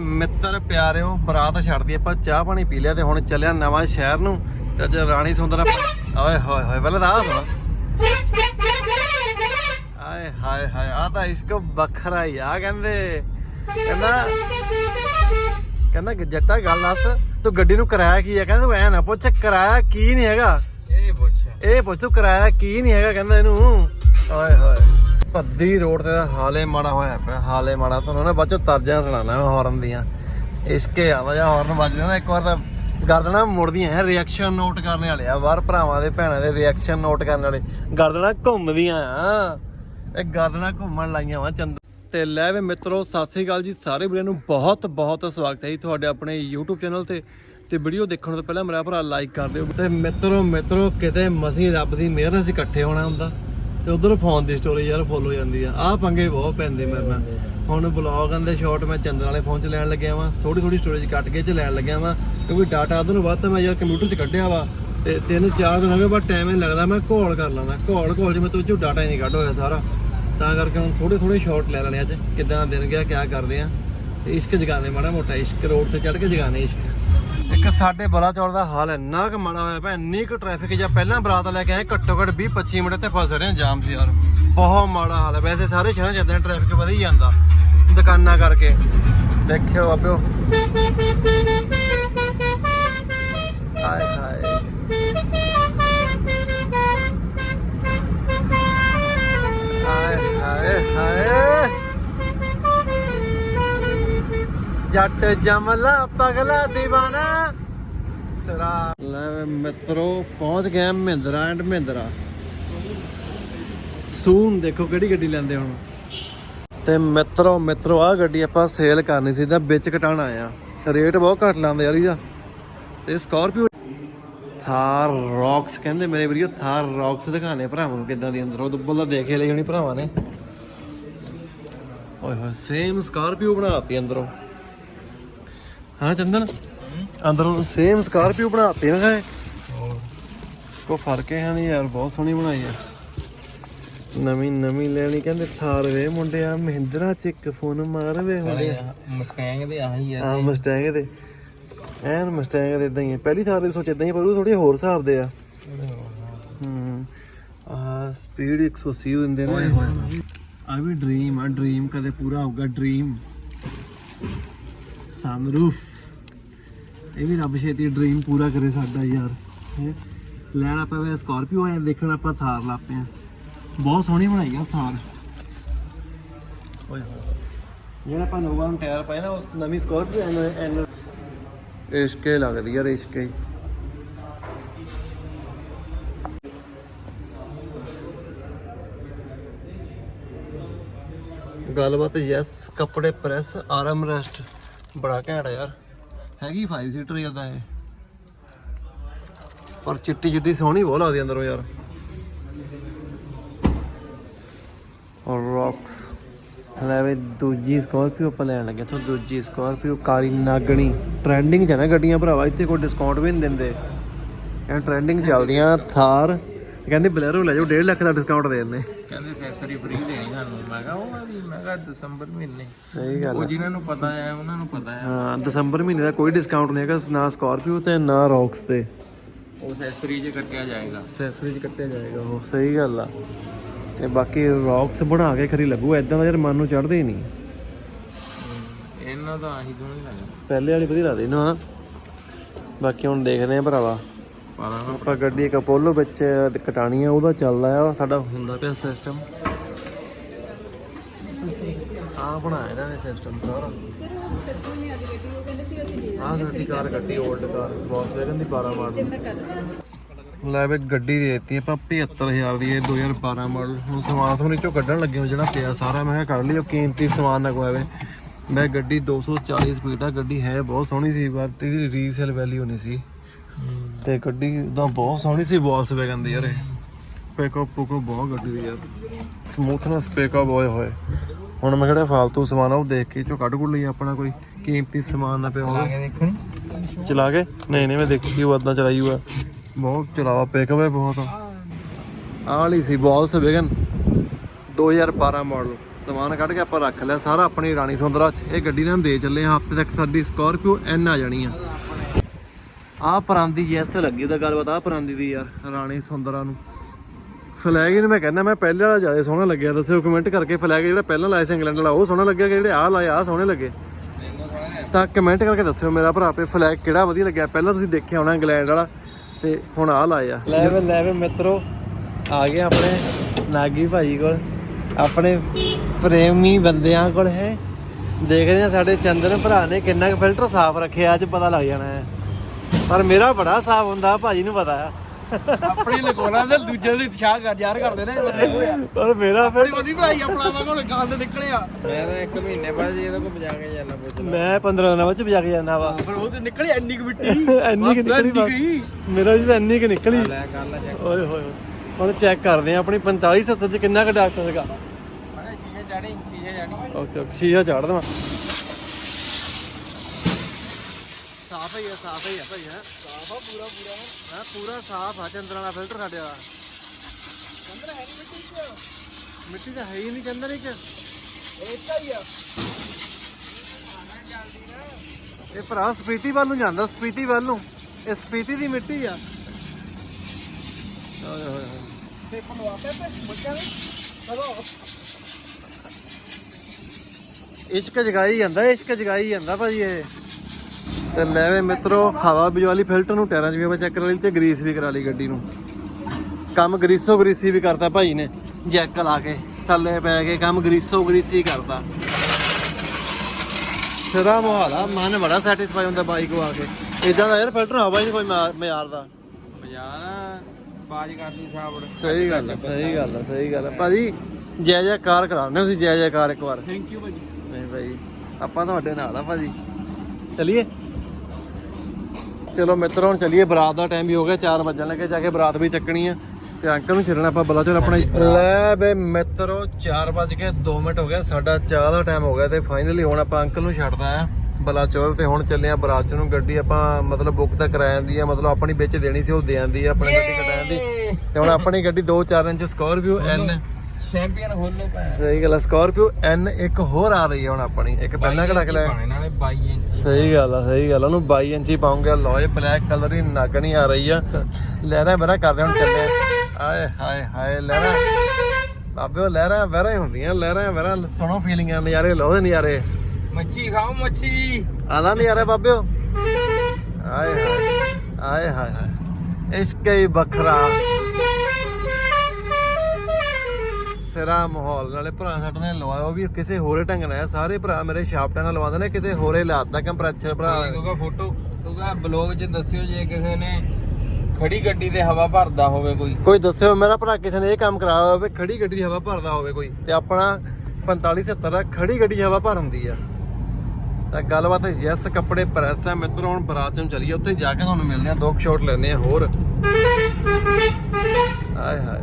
ਮਿੱਤਰ ਪਿਆਰਿਓ ਬਰਾਤ ਛੱਡਦੀ ਆਪਾਂ ਚਾਹ ਪਾਣੀ ਪੀ ਲਿਆ ਤੇ ਹੁਣ ਚੱਲਿਆ ਨਵਾਂ ਸ਼ਹਿਰ ਨੂੰ ਤੇ ਅੱਜ ਰਾਣੀ ਸੁੰਦਰਾ ਓਏ ਹੋਏ ਹੋਏ ਪਹਿਲਾਂ ਤਾਂ ਆਏ ਹਾਏ ਹਾਏ ਆ ਤਾਂ ਇਸ਼ਕ ਵੱਖਰਾ ਹੀ ਆ ਕਹਿੰਦੇ ਕਹਿੰਦਾ ਕਹਿੰਦਾ ਜੱਟਾ ਗੱਲ ਦੱਸ ਤੂੰ ਗੱਡੀ ਨੂੰ ਕਿਰਾਇਆ ਕੀ ਆ? ਕਹਿੰਦਾ ਤੂੰ ਐ ਨਾ ਪੁੱਛ ਕਿਰਾਇਆ ਕੀ ਨਹੀਂ ਹੈਗਾ? ਇਹ ਪੁੱਛ। ਇਹ ਪੁੱਛ ਤੂੰ ਕਿਰਾਇਆ ਕੀ ਨਹੀਂ ਹੈਗਾ? ਕਹਿੰਦਾ ਇਹਨੂੰ। ਓਏ ਹੋਏ। ਭੱਦੀ ਰੋਡ ਤੇ ਹਾਲੇ ਮਾੜਾ ਹੋਇਆ ਪਿਆ, ਹਾਲੇ ਮਾੜਾ। ਤੁਹਾਨੂੰ ਨਾ ਬਾਅਦ ਤਰਜਾਂ ਸੁਣਾਣਾ ਮੈਂ ਹਾਰਨ ਦੀਆਂ। ਇਸਕੇ ਆਉਂਦਾ ਜਾਂ ਹਾਰਨ ਵੱਜਦਾ ਨਾ, ਇੱਕ ਵਾਰ ਤਾਂ ਗਰਦਣਾ ਮੁੜਦੀਆਂ ਹੈ ਰਿਐਕਸ਼ਨ ਨੋਟ ਕਰਨ ਵਾਲੇ ਆ, ਬਾਹਰ ਭਰਾਵਾਂ ਦੇ ਭੈਣਾਂ ਦੇ ਰਿਐਕਸ਼ਨ ਨੋਟ ਕਰਨ ਵਾਲੇ। ਗਰਦਣਾ ਘੁੰਮਦੀਆਂ ਆ। ਇਹ ਗਰਦਣਾ ਘੁੰਮਣ ਲਾਈਆਂ ਵਾ ਚੰਦ ਤੇ ਲੈ ਵੇ ਮਿੱਤਰੋ, ਸਤਿ ਸ੍ਰੀ ਅਕਾਲ ਜੀ ਸਾਰੇ ਵੀਰਾਂ ਨੂੰ। ਬਹੁਤ ਬਹੁਤ ਸਵਾਗਤ ਹੈ ਜੀ ਤੁਹਾਡੇ ਆਪਣੇ YouTube ਚੈਨਲ ਤੇ। ਤੇ ਵੀਡੀਓ ਦੇਖਣ ਤੋਂ ਪਹਿਲਾਂ ਮੇਰਾ ਭਰਾ ਲਾਈਕ ਕਰ ਦਿਓ। ਤੇ ਮਿੱਤਰੋ ਮਿੱਤਰੋ, ਕਿਤੇ ਮਸੀਂ ਰੱਬ ਦੀ ਮਿਹਰ ਨਾਲ ਅਸੀਂ ਇਕੱਠੇ ਹੋਣਾ ਹੁੰਦਾ। ਤੇ ਉਧਰ ਫੋਨ ਦੀ ਸਟੋਰੀ ਯਾਰ ਫੋਲੋ ਹੋ ਜਾਂਦੀ ਆ। ਆਹ ਪੰਗੇ ਬਹੁਤ ਪੈਂਦੇ ਮੇਰੇ ਨਾਲ। ਹੁਣ ਬਲੌਗਾਂ ਦੇ ਸ਼ਾਟ ਮੈਂ ਚੰਦਰ ਵਾਲੇ ਫੋਨ 'ਚ ਲੈਣ ਲੱਗਿਆ ਵਾਂ। ਥੋੜੀ ਥੋੜੀ ਸਟੋਰੇਜ ਕੱਟ ਕੇ 'ਚ ਲੈਣ ਲੱਗਿਆ ਵਾਂ। ਕਿਉਂਕਿ ਡਾਟਾ ਉਹਦੇ ਨੂੰ ਵੱਧ ਤਾਂ ਮੈਂ ਯਾਰ ਕੰਪਿਊਟਰ 'ਚ ਕੱਢਿਆ ਵਾ। ਤੇ ਤਿੰਨ ਚਾਰ ਦਿਨ ਹੋ ਗਏ ਬਸ ਟਾਈਮ ਹੀ ਲੱਗਦਾ ਮੈਂ ਘੋਲ ਕਰ ਲੈਣਾ ਘੋਲ ਘੋਲ 'ਚ ਮੈਂ ਤੋਂ ਡਾਟਾ ਹੀ ਨਹੀਂ ਕੱਢ ਹੋਇਆ ਸਾਰਾ। ਤਾਂ ਕਰਕੇ ਹੁਣ ਥੋੜੇ ਥੋੜੇ ਸ਼ਾਟ ਲੈ ਲੈਣੇ ਅੱਜ। ਕਿਦਾਂ ਦਿਨ ਗਿਆ ਕਿਆ ਕਰਦੇ ਆ। ਇਸ਼ਕ ਜਗਾਣੇ ਮਾੜਾ ਮੋਟਾ। ਇਸ਼ਕ ਰੋਡ ਤੇ ਚੜ ਕੇ ਜਗਾਣੇ ਇਸ਼ਕ। ਇੱਕ ਸਾਡੇ ਬਲਾਚੌਰ ਦਾ ਹਾਲ ਇੰਨਾ ਕੁ ਮਾੜਾ ਹੋਇਆ ਪਿਆ, ਇੰਨੀ ਕੁ ਟ੍ਰੈਫਿਕ ਜਾਂ ਪਹਿਲਾਂ ਬਰਾਤ ਲੈ ਕੇ ਆਏ, ਘੱਟੋ ਘੱਟ 20 25 ਮਿੰਟ ਤੇ ਫਸ ਰਹੇ ਆ ਜਾਮ 'ਚ ਯਾਰ। ਬਹੁਤ ਮਾੜਾ ਹਾਲ ਹੈ। ਵੈਸੇ ਸਾਰੇ ਸ਼ਹਿਰਾਂ 'ਚ ਇਦਾਂ ਟ੍ਰੈਫਿਕ ਵਧੀ ਜਾਂਦਾ, ਦੁਕਾਨਾਂ ਕਰਕੇ। ਦੇਖਿਓ ਆਪਿਓ ਹਾਏ ਹਾਏ। ਹਾਏ ਹਾਏ ਹਾਏ। ਜੱਟ ਜਮਲਾ ਪਗਲਾ دیਵਾਨਾ ਸਰਾ ਲੈ ਮਿੱਤਰੋ, ਪਹੁੰਚ ਗਏ ਮਹਿੰਦਰਾ ਐਂਡ ਮਹਿੰਦਰਾ। ਸੂਨ ਦੇਖੋ ਕਿਹੜੀ ਗੱਡੀ ਲੈਂਦੇ ਹੁਣ। ਤੇ ਮਿੱਤਰੋ ਮਿੱਤਰੋ ਆ ਗੱਡੀ ਆਪਾਂ ਸੇਲ ਕਰਨੀ ਸੀ, ਤਾਂ ਵਿੱਚ ਕਟਾਣ ਆਇਆ ਰੇਟ ਬਹੁਤ ਘੱਟ ਲਾਉਂਦੇ ਯਾਰ ਇਹਦਾ। ਤੇ ਸਕਾਰਪੀਓ ਥਾਰ ਰੌਕਸ ਕਹਿੰਦੇ ਮੇਰੇ ਵੀਡੀਓ ਥਾਰ ਰੌਕਸ ਦਿਖਾਣੇ ਭਰਾਵਾਂ ਨੂੰ ਕਿੱਦਾਂ ਦੀ ਅੰਦਰੋਂ। ਦੁੱਬਲ ਦਾ ਦੇਖੇ ਲਈ ਹੋਣੀ ਭਰਾਵਾਂ ਨੇ। ਓਏ ਹੋਏ ਸੇਮ ਸਕਾਰਪੀਓ ਬਣਾਤੀ ਅੰਦਰੋਂ। ਹਾਂ ਚੰਦਨ? ਅੰਦਰੋਂ ਸੇਮ ਸਕਾਰਪੀਓ ਬਣਾਤੀ ਨਾ ਹੈ ਕੋ ਫ਼ਰਕ ਹੈ ਨਹੀਂ ਯਾਰ ਬਹੁਤ ਸੋਹਣੀ ਬਣਾਈ ਆ। ਨਵੀਂ ਨਵੀਂ ਲੈਣੀ ਕਹਿੰਦੇ ਥਾਰ ਵੇ ਮੁੰਡਿਆ ਮਹਿੰਦਰਾ ਚ ਇੱਕ ਫੋਨ ਮਾਰ ਵੇ ਹੁੰਦੇ ਮੁਸਕੈਂਗ ਦੇ ਆਹੀ ਆ ਆ ਮਸਟੈਂਗ ਦੇ। ਐਨ ਮਸਟੈਂਗ ਦੇ ਇਦਾਂ ਹੀ ਪਹਿਲੀ ਥਾਰ ਦੇ ਸੋਚ ਇਦਾਂ ਹੀ ਪਰ ਉਹ ਥੋੜੇ ਹੋਰ ਹਿਸਾਬ ਦੇ ਆ। ਹੂੰ। ਆ ਸਪੀਡ 180 ਦਿੰਦੇ ਨੇ। ਆ ਵੀ ਡ੍ਰੀਮ ਆ ਡ੍ਰੀਮ ਕਦੇ ਪੂਰਾ ਹੋਊਗਾ ਡ੍ਰੀਮ ਸਨਰੂਫ ਇਹ ਵੀ ਰੱਬ ਛੇਤੀ ਡ੍ਰੀਮ ਪੂਰਾ ਕਰੇ ਸਾਡਾ ਯਾਰ। ਲੈਣਾ ਲੈਣ ਆਪਾਂ ਸਕਾਰਪੀਓ ਆਏ ਦੇਖਣ ਆਪਾਂ ਥਾਰ ਲਾਪੇ ਆ। ਬਹੁਤ ਸੋਹਣੀ ਬਣਾਈ ਆ ਥਾਰ। ਓਏ ਹੋਏ। ਜਿਹੜਾ ਆਪਾਂ ਨੋਵਾ ਨੂੰ ਟਾਇਰ ਪਾਏ ਨਾ, ਉਸ ਨਵੀਂ ਸਕਾਰਪੀਓ ਐਨ ਐਨ ਇਸ਼ਕੇ ਲੱਗਦੀ ਯਾਰ ਇਸ਼ਕੇ। ਗੱਲਬਾਤ ਯੈਸ ਕੱਪੜੇ ਪ੍ਰੈਸ ਆਰਮ ਰੈਸਟ ਬੜਾ ਘੈਂਟ ਯਾਰ। ਹੈਗੀ 5 ਸੀਟਰ ਜਾਂਦਾ ਇਹ? ਪਰ ਚਿੱਟੀ ਚਿੱਟੀ ਸੋਹਣੀ ਬਹੁਤ ਲੱਗਦੀ ਅੰਦਰੋਂ ਯਾਰ। ਔਰ ਰੌਕਸ ਲੈ ਵੀ ਦੂਜੀ ਸਕਾਰਪੀਓ ਆਪਾਂ ਲੈਣ ਲੱਗੇ ਤੋਂ ਦੂਜੀ ਸਕਾਰਪੀਓ ਕਾਲੀ ਨਾਗਣੀ। ਟ੍ਰੈਂਡਿੰਗ ਚ ਆ ਨਾ ਗੱਡੀਆਂ ਭਰਾਵਾ ਇੱਥੇ ਕੋਈ ਡਿਸਕਾਊਂਟ ਵੀ ਨਹੀਂ ਦਿੰਦੇ। ਇਹ ਟ੍ਰੈਂਡਿੰਗ ਚੱਲਦੀਆਂ ਥਾਰ। ਕਹਿੰਦੇ ਬਲੈਰੋ ਲੈ ਜਾਓ 1.5 ਲੱਖ ਦਾ ਡਿਸਕਾਊਂਟ ਦੇ ਦਿੰਦੇ। ਕਹਿੰਦੇ ਸੈਸਰੀ ਫ੍ਰੀ ਦੇਣੀ ਸਾਨੂੰ। ਮੈਂ ਕਿਹਾ ਉਹ ਵੀ ਮੈਂ ਕਿਹਾ ਦਸੰਬਰ ਮਹੀਨੇ। ਸਹੀ ਗੱਲ ਉਹ। ਜਿਨ੍ਹਾਂ ਨੂੰ ਪਤਾ ਹੈ ਉਹਨਾਂ ਨੂੰ ਪਤਾ ਹੈ ਹਾਂ ਦਸੰਬਰ ਮਹੀਨੇ ਦਾ ਕੋਈ ਡਿਸਕਾਊਂਟ ਨਹੀਂ ਹੈਗਾ ਨਾ ਸਕਾਰਪੀਓ ਤੇ ਨਾ ਰੌਕਸ ਤੇ। ਉਹ ਸੈਸਰੀ 'ਚ ਕੱਟਿਆ ਜਾਏਗਾ। ਅਸੈਸਰੀ ਚ ਕੱਟਿਆ ਜਾਏਗਾ ਉਹ ਸਹੀ ਗੱਲ ਆ। ਤੇ ਬਾਕੀ ਰੌਕਸ ਬਣਾ ਕੇ ਖਰੀ ਲੱਗੂ ਐਦਾਂ ਦਾ ਯਾਰ ਮਨ ਨੂੰ ਚੜਦੇ ਹੀ ਨਹੀਂ। ਇਹਨਾਂ ਦਾ ਆਹੀ ਸੋਹਣੀ ਲੱਗਦਾ। ਪਹਿਲੇ ਵਾਲੀ ਵਧੀਆ ਲੱਗਦੀ ਨਾ। ਬਾਕੀ ਹੁਣ ਦੇਖਦੇ ਆ ਭਰਾਵਾ। ਪਾਲਾ ਆਪਾਂ ਗੱਡੀ ਇੱਕ ਅਪੋਲੋ ਵਿੱਚ ਕਟਾਣੀ ਆ, ਉਹਦਾ ਚੱਲਦਾ ਆ ਸਾਡਾ ਹੁੰਦਾ ਪਿਆ ਸਿਸਟਮ ਆ ਬਣਾਇਆ ਇਹਨਾਂ ਨੇ ਸਿਸਟਮ ਸਾਰਾ। ਆ ਸਾਡੀ ਕਾਰ ਗੱਡੀ 올ਡ ਕਾਰ ਵੌਕਸਵੈਗਨ ਦੀ 12 ਮਾਡਲ ਲੈ ਵੀ ਗੱਡੀ ਦੇ ਦਿੱਤੀ ਆਪਾਂ 75000 ਦੀ, ਇਹ 2012 ਮਾਡਲ ਹੁਣ ਸਮਾਨ ਸਮੂਨ ਚੋਂ ਕੱਢਣ ਲੱਗੇ ਹੋ, ਜਿਹੜਾ ਪਿਆ ਸਾਰਾ। ਮੈਂ ਕਿਹਾ ਕੱਢ ਲਿਓ ਕੀਮਤੀ ਸਮਾਨ ਨਾ ਕੋਈ ਮੈਂ ਗੱਡੀ 240 ਸਪੀਡ ਆ, ਗੱਡੀ ਹੈ ਬਹੁਤ ਸੋਹਣੀ ਸੀ, ਪਰ ਇਹਦੀ ਰੀਸੇਲ ਵੈਲਿਊ ਨਹੀਂ ਸੀ। ਤੇ ਗੱਡੀ ਦਾ ਬਹੁਤ ਸੋਹਣੀ ਸੀ ਵੌਲਸਵੈਗਨ ਦੀ ਯਾਰ ਇਹ। ਪਿਕਅਪ ਪੁਕਅਪ ਬਹੁਤ ਗੱਡੀ ਦੀ ਯਾਰ। ਸਮੂਥਨੈਸ ਪਿਕਅਪ ਹੋਏ ਹੋਏ। ਹੁਣ ਮੈਂ ਕਿਹੜਾ ਫਾਲਤੂ ਸਮਾਨ ਆ ਉਹ ਦੇਖ ਕੇ ਚੋ ਕੱਢ ਕੁੱਢ ਲਈ ਆਪਣਾ ਕੋਈ ਕੀਮਤੀ ਸਮਾਨ ਨਾ ਪਿਆ ਹੋਵੇ। ਚਲਾ ਕੇ ਨਹੀਂ ਨਹੀਂ ਮੈਂ ਦੇਖੀ ਉਹ ਅੱਦਾਂ ਚਲਾਈ ਹੋਇਆ ਬਹੁਤ ਚਲਾਵਾ ਪਿਕਅਪ ਹੈ ਬਹੁਤ। ਆਹ ਵਾਲੀ ਸੀ ਵੌਲਸਵੈਗਨ 2012 ਮਾਡਲ ਸਮਾਨ ਕੱਢ ਕੇ ਆਪਾਂ ਰੱਖ ਲਿਆ ਸਾਰਾ ਆਪਣੀ ਰਾਣੀ ਸੁੰਦਰਾ ਚ। ਇਹ ਗੱਡੀ ਨਾਲ ਦੇ ਚੱਲੇ ਹਫ਼ਤੇ ਤੱਕ ਸਾਡੀ ਸਕਾਰਪੀਓ ਐਨ ਆ ਜਾਣੀ ਆ। ਆ ਪਰਾਂਦੀ ਜੈਸ ਲੱਗੀ ਉਹਦਾ ਗੱਲਬਾਤ ਆ ਪਰਾਂਦੀ ਦੀ ਯਾਰ, ਰਾਣੀ ਸੁੰਦਰਾ ਨੂੰ। ਫਲੈਗ ਇਹਨੂੰ ਮੈਂ ਕਹਿੰਦਾ, ਮੈਂ ਪਹਿਲੇ ਵਾਲਾ ਜ਼ਿਆਦਾ ਸੋਹਣਾ ਲੱਗਿਆ, ਦੱਸਿਓ, ਕਮੈਂਟ ਕਰਕੇ ਫਲੈਗ ਜਿਹੜਾ ਪਹਿਲਾਂ ਲਾਇਆ ਸੀ ਇੰਗਲੈਂਡ ਵਾਲਾ, ਉਹ ਸੋਹਣਾ ਲੱਗਿਆ ਕਿ ਜਿਹੜੇ ਆਹ ਲਾਏ, ਆਹ ਸੋਹਣੇ ਲੱਗੇ? ਤਾਂ ਕਮੈਂਟ ਕਰਕੇ ਦੱਸਿਓ ਮੇਰਾ ਭਰਾ ਪੇ ਫਲੈਗ ਕਿਹੜਾ ਵਧੀਆ ਲੱਗਿਆ। ਪਹਿਲਾਂ ਤੁਸੀਂ ਦੇਖਿਆ ਹੋਣਾ ਇੰਗਲੈਂਡ ਵਾਲਾ, ਤੇ ਹੁਣ ਆਹ ਲਾਇਆ। ਲੈ ਵੇ ਲੈ ਵੇ ਮਿੱਤਰੋ, ਆ ਗਏ ਆਪਣੇ ਨਾਗੀ ਭਾਜੀ ਕੋਲ। ਆਪਣੇ ਪ੍ਰੇਮੀ ਬੰਦਿਆਂ ਕੋਲ ਹੈ। ਦੇਖਦੇ ਆ ਸਾਡੇ ਚੰਦਨ ਭਰਾ ਨੇ ਕਿੰਨਾ ਕੁ ਫਿਲਟਰ ਸਾਫ਼ ਰੱਖਿਆ, ਅੱਜ ਪਤਾ ਲੱਗ ਜਾਣਾ ਹੈ। ਪਰ ਮੇਰਾ ਬੜਾ ਸਾਫ਼ ਹੁੰਦਾ ਭਾਜੀ ਨੂੰ ਪਤਾ ਆ। ਆਪਣੀ ਲਗੋਣਾ ਤੇ ਦੂਜੇ ਦੀ ਇਤਸ਼ਾਹ ਕਰ ਯਾਰ ਕਰਦੇ ਨੇ। ਪਰ ਮੇਰਾ ਫਿਰ ਬੜੀ ਭਾਈ ਆਪਣਾ ਵਾ ਕੋਲ ਗੰਦ ਨਿਕਲਿਆ ਮੈਂ ਤਾਂ ਇੱਕ ਮਹੀਨੇ ਬਾਅਦ ਇਹਦੇ ਕੋਲ ਬਜਾ ਕੇ ਜਾਣਾ ਪੁੱਛ ਮੈਂ 15 ਦਿਨਾਂ ਵਿੱਚ ਵਜਾ ਕੇ ਜਾਣਾ ਵਾ। ਪਰ ਉਹ ਤੇ ਨਿਕਲੀ ਇੰਨੀ ਕੁ ਮਿੱਟੀ। ਇੰਨੀ ਕਿ ਨਿਕਲੀ। ਮੇਰਾ ਜੀ ਤਾਂ ਇੰਨੀ ਕਿ ਨਿਕਲੀ। ਲੈ ਕਰ ਲੈ ਚੈੱਕ ਓਏ ਹੋਏ ਹੋਏ। ਹੁਣ ਚੈੱਕ ਕਰਦੇ ਆ ਆਪਣੀ 45 70 ਚ ਕਿੰਨਾ ਕੁ ਡਾਕਟਰ ਸੀਗਾ? ਮੈਂ ਚੀਜ਼ੇ ਜਾਣੀ ਚੀਜ਼ੇ ਜਾਣੀ ਓਕੇ ਓਕੇ ਚਾੜ ਦਵਾਂ। ਸਾਫ਼ ਹੀ ਆ ਸਾਫ਼ ਹੀ ਆ ਭਾਈ ਹੈ ਸਾਫ਼ ਆ ਪੂਰਾ ਪੂਰਾ। ਹੈ ਪੂਰਾ ਸਾਫ਼ ਆ ਚੰਦਰ ਵਾਲਾ ਫਿਲਟਰ ਸਾਡੇ ਵਾਲਾ। ਚੰਦਰ ਹੈ ਨਹੀਂ ਮਿੱਟੀ ਚ? ਮਿੱਟੀ ਤਾਂ ਹੈ ਹੀ ਨਹੀਂ ਚੰਦਰ ਵਿੱਚ ਇਹ ਭਰਾ ਸਪੀਤੀ ਵੱਲ ਨੂੰ ਜਾਂਦਾ ਸਪੀਤੀ ਵੱਲ ਨੂੰ। ਇਹ ਸਪੀਤੀ ਦੀ ਮਿੱਟੀ ਆ। ਓਏ ਹੋਏ ਹੋਏ ਇਸ਼ਕ ਜਗਾਈ ਜਾਂਦਾ ਇਸ਼ਕ ਜਗਾਈ ਜਾਂਦਾ ਭਾਜੀ ਇਹ। ਤੇ ਲੈ ਵੇ ਮਿੱਤਰੋ ਹਵਾ ਬਿਜਵਾਲੀ ਫਿਲਟਰ ਨੂੰ ਟਾਇਰਾਂ 'ਚ ਵੀ ਆਪਾਂ ਚੈੱਕ ਕਰਾ ਲਈ ਤੇ ਗਰੀਸ ਵੀ ਕਰਾ ਲਈ ਗੱਡੀ ਨੂੰ। ਕੰਮ ਗਰੀਸੋ ਗਰੀਸੀ ਵੀ ਕਰਤਾ ਭਾਈ ਨੇ ਜੈਕ ਲਾ ਕੇ ਥੱਲੇ ਪੈ ਕੇ ਕੰਮ ਗਰੀਸੋ ਗਰੀਸੀ ਕਰਤਾ। ਸਿਰਾ ਮਹਾਲਾ ਮਨ ਬੜਾ ਸੈਟੀਸਫਾਈ ਹੁੰਦਾ ਬਾਈਕ ਆ ਕੇ। ਇਦਾਂ ਦਾ ਯਾਰ ਫਿਲਟਰ ਹਵਾ ਹੀ ਨਹੀਂ ਕੋਈ ਮਿਆ- ਮਿਆਰ ਦਾ। ਬਜਾ ਬਾਜ ਕਰ ਨੂੰ ਛਾਵੜ ਸਹੀ ਗੱਲ ਹੈ ਸਹੀ ਗੱਲ ਹੈ ਸਹੀ ਗੱਲ ਹੈ ਭਾਜੀ ਜੈ ਜੈਕਾਰ ਕਰਾਉਣੇ ਤੁਸੀਂ ਜੈ ਜੈਕਾਰ ਇੱਕ ਵਾਰ। ਥੈਂਕ ਯੂ ਭਾਈ ਨਹੀਂ ਭਾਈ ਆਪਾਂ ਤੁਹਾਡੇ ਨਾਲ ਆ ਭਾਜੀ। ਚਲਿਏ? ਚਲੋ ਮਿੱਤਰੋ, ਹੁਣ ਚਲਿਏ ਬਰਾਤ ਦਾ ਟਾਈਮ ਵੀ ਹੋ ਗਿਆ 4 ਵਜਣ ਲੱਗੇ, ਜਾ ਕੇ ਬਰਾਤ ਵੀ ਚੱਕਣੀ ਆ। ਤੇ ਅੰਕਲ ਨੂੰ ਛੱਡਣਾ ਆਪਾਂ ਬਲਾ ਆਪਣਾ ਲੈ ਬੇ ਮਿੱਤਰੋ 4 ਵਜ ਕੇ 2 ਮਿੰਟ ਹੋ ਗਿਆ, ਸਾਡਾ ਚਾਹ ਦਾ ਟਾਈਮ ਹੋ ਗਿਆ ਤੇ ਫਾਈਨਲੀ ਹੁਣ ਆਪਾਂ ਅੰਕਲ ਨੂੰ ਛੱਡਦਾ ਆ ਬਲਾਚੋਰ ਤੇ ਹੁਣ ਚੱਲੇ ਆ ਬਰਾਤ ਨੂੰ। ਗੱਡੀ ਆਪਾਂ ਮਤਲਬ ਬੁੱਕ ਤਾਂ ਕਰਾ ਜਾਂਦੀ ਆ, ਮਤਲਬ ਆਪਣੀ ਵਿੱਚ ਦੇਣੀ ਸੀ, ਉਹ ਦੇ ਜਾਂਦੀ ਆ, ਆਪਣੀ ਗੱਡੀ ਕਟਾਉਣ ਦੀ। ਤੇ ਹੁਣ ਆਪਣੀ ਗੱਡੀ 2-4 ਇੰਚ ਸਕੋਰਪੀਓ ਐਨ ਚੈਂਪੀਅਨ ਖੋਲੋ ਪੈ। ਸਹੀ ਗੱਲ ਆ ਸਕੋਰਪੀਓ ਐਨ ਇੱਕ ਹੋਰ ਆ ਰਹੀ ਹੈ ਹੁਣ ਆਪਣੀ। ਇੱਕ ਪਹਿਲਾਂ ਕਿਹੜਾ ਕਿ ਲੈ ਪਾਣੇ ਨਾਲੇ 22 ਇੰਚ। ਸਹੀ ਗੱਲ ਆ ਸਹੀ ਗੱਲ ਆ ਉਹਨੂੰ 22 ਇੰਚੀ ਪਾਉਂਗੇ ਲੋਏ ਬਲੈਕ ਕਲਰ ਹੀ ਨਗ ਨਹੀਂ ਆ ਰਹੀ ਆ। ਲਹਿਰਾ ਮੇਰਾ ਕਰਦੇ ਹੁਣ ਚੱਲੇ। ਆਏ ਹਾਏ ਹਾਏ ਲਹਿਰਾ। ਬਾਬੇ ਉਹ ਲਹਿਰਾ ਵਹਿਰਾ ਹੀ ਹੁੰਦੀਆਂ ਲਹਿਰਾ ਵਹਿਰਾ ਸੁਣੋ ਫੀਲਿੰਗਾਂ ਨਜ਼ਾਰੇ ਲਓ ਦੇ ਨਜ਼ਾਰੇ। ਮੱਛੀ ਖਾਓ ਮੱਛੀ। ਆਦਾ ਨਜ਼ਾਰੇ ਬਾਬਿਓ ਆਏ ਹਾਏ ਆਏ ਹਾਏ। ਇਸ਼ਕ ਹੀ ਵੱਖਰਾ। ਸਿਰਾ ਮਾਹੌਲ ਨਾਲੇ ਭਰਾ ਸਾਡੇ ਨੇ ਲਵਾਇਆ ਉਹ ਵੀ ਕਿਸੇ ਹੋਰੇ ਢੰਗ ਨਾਲ। ਸਾਰੇ ਭਰਾ ਮੇਰੇ ਸ਼ਾਫਟਾਂ ਨਾਲ ਲਵਾਉਂਦੇ ਨੇ ਕਿਤੇ ਹੋਰੇ ਲਾਤਾ ਕੰਪਰੈਸ਼ਰ ਭਰਾ। ਤੂੰ ਕਾ ਫੋਟੋ ਤੂੰ ਕਾ ਬਲੌਗ 'ਚ ਦੱਸਿਓ ਜੇ ਕਿਸੇ ਨੇ ਖੜੀ ਗੱਡੀ ਤੇ ਹਵਾ ਭਰਦਾ ਹੋਵੇ ਕੋਈ। ਕੋਈ ਦੱਸਿਓ ਮੇਰਾ ਭਰਾ ਕਿਸੇ ਨੇ ਇਹ ਕੰਮ ਕਰਾਇਆ ਹੋਵੇ ਖੜੀ ਗੱਡੀ ਦੀ ਹਵਾ ਭਰਦਾ ਹੋਵੇ ਕੋਈ ਤੇ ਆਪਣਾ 45 70 ਆ ਖੜੀ ਗੱਡੀ ਦੀ ਹਵਾ ਭਰ ਹੁੰਦੀ ਆ। ਤਾਂ ਗੱਲਬਾਤ ਯੈਸ ਕੱਪੜੇ ਪ੍ਰੈਸ ਆ ਮਿੱਤਰੋ ਹੁਣ ਬਰਾਤ ਨੂੰ ਚਲੀਏ ਉੱਥੇ ਜਾ ਕੇ ਤੁਹਾਨੂੰ ਮਿਲਦੇ ਆ ਦੋ ਸ਼ਾਟ ਲੈਣੇ ਆ ਹੋਰ। ਆਏ ਹਾਏ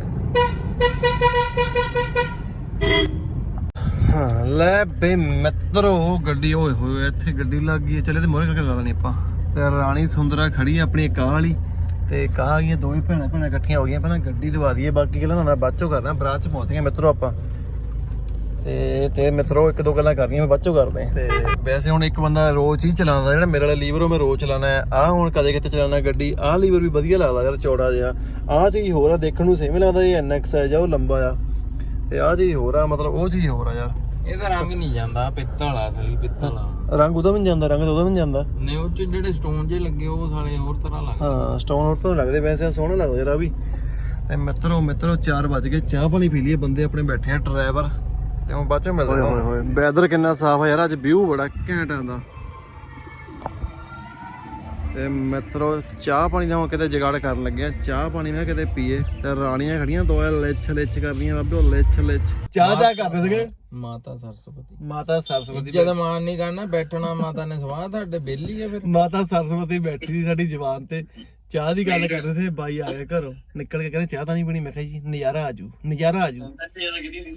ਹਾਂ ਲੈ ਬੇ ਮਿੱਤਰੋ ਗੱਡੀ, ਓਏ ਹੋਏ, ਇੱਥੇ ਗੱਡੀ ਲੱਗ ਗਈ ਚਲੇ ਤੇ ਮੋਰੇ ਕਰਕੇ ਲਾ ਲੈਣੀ ਆਪਾਂ। ਤੇ ਰਾਣੀ ਸੁੰਦਰਾ ਖੜੀ ਆ ਆਪਣੀ ਇੱਕ ਆਹ ਵਾਲੀ। ਤੇ ਇੱਕ ਆਹ ਗਈਆਂ, ਦੋਵੇਂ ਭੈਣਾਂ ਭੈਣਾਂ ਇਕੱਠੀਆਂ ਹੋ ਗਈਆਂ। ਪਹਿਲਾਂ ਗੱਡੀ ਦਵਾ ਦਈਏ, ਬਾਕੀ ਗੱਲਾਂ ਤੁਹਾਨੂੰ ਬਾਅਦ ਚੋਂ ਕਰਨਾ। ਬਰਾਤ ਚ ਪਹੁੰਚ ਗਏ ਮਿੱਤਰੋ ਆਪਾਂ। ਤੇ ਤੇ ਮਿੱਤਰੋ, ਇੱਕ ਦੋ ਗੱਲਾਂ ਕਰਨੀਆਂ, ਮੈਂ ਬਾਅਦ ਚੋਂ ਕਰਦੇ ਤੇ ਵੈਸੇ ਹੁਣ ਇੱਕ ਬੰਦਾ ਰੋਜ਼ ਹੀ ਚਲਾਉਂਦਾ, ਜਿਹੜਾ ਮੇਰੇ ਵਾਲਾ ਲੀਵਰ, ਉਹ ਮੈਂ ਰੋਜ਼ ਚਲਾਣਾ ਹੈ। ਆਹ ਹੁਣ ਕਦੇ ਕਿਤੇ ਚਲਾਣਾ ਗੱਡੀ, ਆਹ ਲੀਵਰ ਵੀ ਵਧੀਆ ਲੱਗਦਾ ਯਾਰ, ਚੌੜਾ ਜਿਹਾ। ਆਹ ਚੀਜ਼ ਹੋਰ ਆ, ਦੇਖਣ ਨੂੰ ਸੇਮ ਲੱਗਦਾ, ਇਹ ਐਨਐਕਸ ਹੈ ਜਾਂ ਉਹ ਲੰਬਾ ਆ। ਤੇ ਆਹ ਚੀਜ਼ ਹੋਰ ਆ ਮਤਲਬ ਉਹ ਚੀਜ਼ ਹੋਰ ਆ ਯਾਰ। ਇਹਦਾ ਰੰਗ ਨਹੀਂ ਜਾਂਦਾ ਪਿੱਤਲ ਆ ਅਸਲੀ ਪਿੱਤਲ ਆ। ਰੰਗ ਉਹਦਾ ਵੀ ਨੀ ਜਾਂਦਾ ਰੰਗ ਤਾਂ ਉਹਦਾ ਵੀ ਨੀ ਜਾਂਦਾ। ਨੇ ਉਹ 'ਚ ਜਿਹੜੇ ਸਟੋਨ ਜੇ ਲੱਗੇ ਉਹ ਸਾਲੇ ਹੋਰ ਤਰ੍ਹਾਂ ਲੱਗਦੇ। ਹਾਂ ਸਟੋਨ ਹੋਰ ਤੋਂ ਲੱਗਦੇ ਵੈਸੇ ਸੋਹਣੇ ਲੱਗਦੇ ਰਾ ਵੀ। ਤੇ ਮਿੱਤਰੋ ਮਿੱਤਰੋ 4 ਵਜ ਗਏ ਚਾਹ ਪਾਣੀ ਪੀ ਲਈਏ ਬੰਦੇ ਆਪਣੇ ਬੈਠੇ ਆ ਡਰਾਈਵਰ ਤੇ ਹੁਣ ਬਾਅਦ ਚੋਂ ਮਿਲਦੇ ਹੋਏ ਹੋਏ ਵੈਦਰ ਕਿੰਨਾ ਸਾਫ਼ ਆ ਯਾਰ ਅੱਜ ਵਿਊ ਬੜਾ ਘੈਂਟ ਆਂਦਾ ਤੇ ਮਿੱਤਰੋ ਚਾਹ ਪਾਣੀ ਦਾ ਹੁਣ ਕਿਤੇ ਜਗਾੜ ਕਰਨ ਲੱਗਿਆ। ਚਾਹ ਪਾਣੀ ਮੈਂ ਕਿਤੇ ਪੀਏ। ਤੇ ਰਾਣੀਆਂ ਖੜੀਆਂ ਦੋ ਲਿੱਛ ਲਿੱਛ ਕਰਦੀਆਂ ਬਾਬੇ ਉਹ ਲਿੱਛ ਲਿੱਛ ਚਾਹ ਚਾਹ ਕਰਦੇ ਸੀਗੇ? ਮਾਤਾ ਸਰਸਵਤੀ। ਮਾਤਾ ਸਰਸਵਤੀ ਇੱਜ਼ਤ ਮਾਨ ਨਹੀਂ ਕਰਨਾ ਬੈਠਣਾ ਮਾਤਾ ਨੇ ਸਵਾਹ ਤੁਹਾਡੇ ਬੇਲੀ ਆ ਫਿਰ। ਮਾਤਾ ਸਰਸਵਤੀ ਬੈਠੀ ਸੀ ਸਾਡੀ ਜ਼ੁਬਾਨ ਤੇ। ਚਾਹ ਦੀ ਗੱਲ ਕਰ ਰਹੇ ਸੀ ਬਾਈ ਆ ਗਿਆ ਘਰੋਂ। ਨਿਕਲ ਕੇ ਕਹਿੰਦੇ ਚਾਹ ਤਾਂ ਨਹੀਂ ਬਣੀ ਮੈਂ ਕਿਹਾ ਜੀ ਨਜ਼ਾਰਾ ਆਜੂ ਨਜ਼ਾਰਾ ਆਜੂ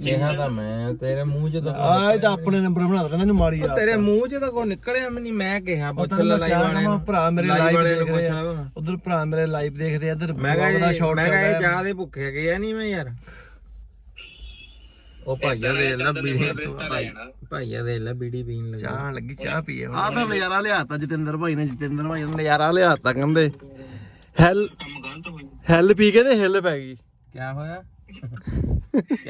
ਕਿਹਾ ਤਾਂ ਮੈਂ ਤੇਰੇ ਮੂੰਹ 'ਚ ਤਾਂ ਇਹ ਤਾਂ ਆਪਣੇ ਨੰਬਰ ਬਣਾ ਦਿੰਦਾ ਇਹਨੂੰ ਮਾੜੀ ਆ ਤੇਰੇ ਮੂੰਹ 'ਚ ਤਾਂ ਕੋਈ ਨਿਕਲਿਆ ਵੀ ਨਹੀਂ ਮੈਂ ਕਿਹਾ ਪੁੱਛ ਲੈ ਲਾਈਵ ਕਿਹਾ ਵਾਲੇ ਨਾ, ਭਰਾ ਮੇਰੇ ਲਾਈਵ ਵਾਲੇ ਨੂੰ ਪੁੱਛ ਲੈ। ਉਧਰ ਭਰਾ ਮੇਰੇ ਲਾਈਵ ਦੇਖਦੇ ਆ ਇੱਧਰ ਮੈਂ ਕਹਾਂ ਮੈਂ ਕਹਾਂ ਇਹ। ਚਾਹ ਦੇ ਭੁੱਖੇ ਗਏ ਨਹੀਂ ਮੈਂ ਯਾਰ। ਉਹ ਭਾਈਆ ਦੇ ਲੈ ਬੀੜੀ। ਭਾਈਆ ਦੇ ਲੈ ਬੀੜੀ ਪੀਣ ਲੱਗਾ। ਚਾਹ ਲੱਗੀ ਚਾਹ ਪੀਏ ਆ ਤਾਂ ਨਜ਼ਾਰਾ ਲਿਆਤਾ ਜਤਿੰਦਰ ਭਾਈ ਨੇ ਜਤਿੰਦਰ ਭਾਈ ਨੇ ਨਜ਼ਾਰਾ ਲਿਆਤਾ ਕਹਿੰਦੇ। ਹੈਲ ਹੈਲ ਪੀ ਕੇ ਤੇ ਹਿੱਲ ਪੈ ਗਈ। ਕੀ ਹੋਇਆ? ਕੀ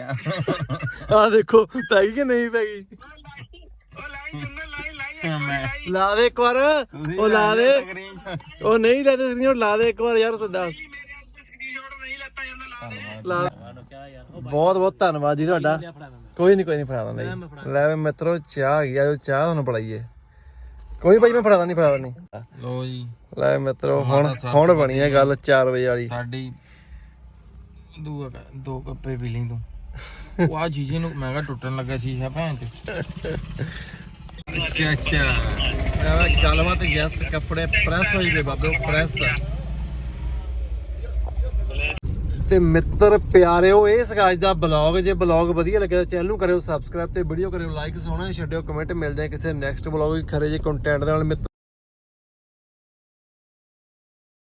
ਆ ਦੇਖੋ ਪੈ ਗਈ ਕਿ ਨਹੀਂ ਪੈ ਗਈ? ਮੈਂ ਲਾ ਦੇ ਇੱਕ ਵਾਰ। ਉਹ ਲਾ ਦੇ। ਉਹ ਨਹੀਂ ਲੈ ਤੇ ਸਕਰੀਨ ਲਾ ਦੇ ਇੱਕ ਵਾਰ ਯਾਰ ਦੱਸ ਲਾ ਬਹੁਤ ਬਹੁਤ ਧੰਨਵਾਦ ਜੀ ਤੁਹਾਡਾ। ਕੋਈ ਨਹੀਂ ਕੋਈ ਨਹੀਂ ਫੜਾ ਦਿੰਦਾ ਜੀ। ਲੈ ਵੀ ਮਿੱਤਰੋ ਚਾਹ ਆ ਗਈ ਆ ਚਾਹ ਤੁਹਾਨੂੰ ਪੜਾਈਏ ਕੋਈ ਭਾਈ ਮੈਂ ਫੜਾ ਨਹੀਂ ਫੜਾ ਨਹੀਂ ਲੋ ਜੀ। ਲੈ ਮਿੱਤਰੋ ਹੁਣ ਹੁਣ ਬਣੀ ਹੈ ਗੱਲ 4 ਵਜੇ ਵਾਲੀ। ਸਾਡੀ ਦੂਆ ਕ- ਦੋ ਕੱਪੇ ਪੀ ਲਈ ਤੂੰ। ਉਹ ਆ ਜੀਜੇ ਨੂੰ ਮੈਂ ਕਿਹਾ ਟੁੱਟਣ ਲੱਗਾ ਸ਼ੀਸ਼ਾ ਭੈਣ ਚ। ਅੱਛਾ ਅੱਛਾ। ਗੱਲਬਾਤ ਯੈਸ ਕੱਪੜੇ ਪ੍ਰੈਸ ਹੋਈ ਗਏ ਬਾਬੇ ਪ੍ਰੈਸ ਤੇ ਮਿੱਤਰ ਪਿਆਰਿਓ ਇਹ ਸੀਗਾ ਦਾ ਬਲੌਗ, ਜੇ ਬਲੌਗ ਵਧੀਆ ਲੱਗਿਆ ਤਾਂ ਚੈਨਲ ਨੂੰ ਕਰਿਓ ਸਬਸਕ੍ਰਾਈਬ ਤੇ ਵੀਡੀਓ ਕਰਿਓ ਲਾਈਕ ਸੋਹਣਾ ਛੱਡਿਓ, ਕਮੈਂਟ ਮਿਲਦੇ ਆ ਕਿਸੇ ਨੈਕਸਟ ਬਲੌਗ ਖਰੇ ਜੇ ਕੰਟੈਂਟ ਦੇ ਨਾਲ। ਮਿੱਤਰ